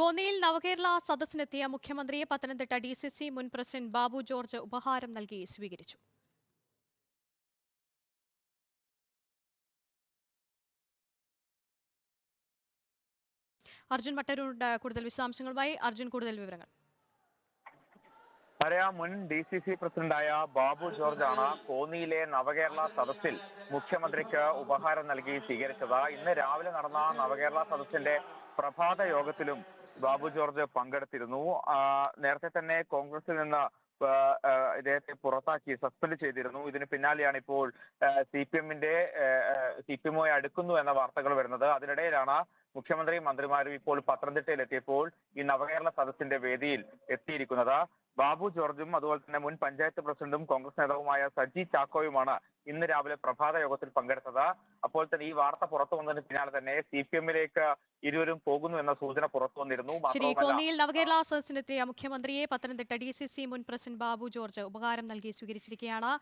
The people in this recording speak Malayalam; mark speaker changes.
Speaker 1: കോന്നിയിൽ നവകേരള സദസ്സിനെത്തിയ മുഖ്യമന്ത്രിയെ പത്തനംതിട്ട ഡി സി സി മുൻ പ്രസിഡന്റ് ബാബു ജോർജ് ഉപഹാരം നൽകി സ്വീകരിച്ചു. അർജുൻ മട്ടരൂരുടെ കൂടുതൽ വിശദാംശങ്ങളുമായി അർജുൻ കൂടുതൽ വിവരങ്ങൾ.
Speaker 2: പഴയ മുൻ ഡി സി സി പ്രസിഡന്റായ ബാബു ജോർജ് ആണ് കോന്നിയിലെ നവകേരള സദസ്സിൽ മുഖ്യമന്ത്രിക്ക് ഉപഹാരം നൽകി സ്വീകരിച്ചത്. ഇന്ന് രാവിലെ നടന്ന നവകേരള സദസ്സിന്റെ പ്രഭാത യോഗത്തിലും ബാബു ജോർജ് പങ്കെടുത്തിരുന്നു. നേരത്തെ തന്നെ കോൺഗ്രസിൽ നിന്ന് ഇദ്ദേഹത്തെ പുറത്താക്കി സസ്പെൻഡ് ചെയ്തിരുന്നു. ഇതിന് പിന്നാലെയാണ് ഇപ്പോൾ സി പി എമ്മിന്റെ സി പി എമ്മുമായി അടുക്കുന്നു എന്ന വാർത്തകൾ വരുന്നത്. അതിനിടയിലാണ് മുഖ്യമന്ത്രിയും മന്ത്രിമാരും ഇപ്പോൾ പത്തനംതിട്ടയിൽ എത്തിയപ്പോൾ ഈ നവകേരള സദസ്സിന്റെ വേദിയിൽ എത്തിയിരിക്കുന്നത്. ബാബു ജോർജും അതുപോലെ തന്നെ മുൻ പഞ്ചായത്ത് പ്രസിഡന്റും കോൺഗ്രസ് നേതാവുമായ സജി ചാക്കോയുമാണ് ഇന്ന് രാവിലെ പ്രഭാത യോഗത്തിൽ പങ്കെടുത്തത്. അപ്പോൾ തന്നെ ഈ വാർത്ത പുറത്തു വന്നതിന് പിന്നാലെ തന്നെ സി പി എമ്മിലേക്ക് ഇരുവരും പോകുന്നു എന്ന സൂചന പുറത്തു വന്നിരുന്നു.
Speaker 1: ശരി കോന്നിയിൽ നവകേരള സദസ്സിനെത്തിയ മുഖ്യമന്ത്രിയെ പത്തനംതിട്ട ഡി സി സി മുൻ പ്രസിഡന്റ് ബാബു ജോർജ് ഉപകാരം നൽകി സ്വീകരിച്ചിരിക്കുകയാണ്.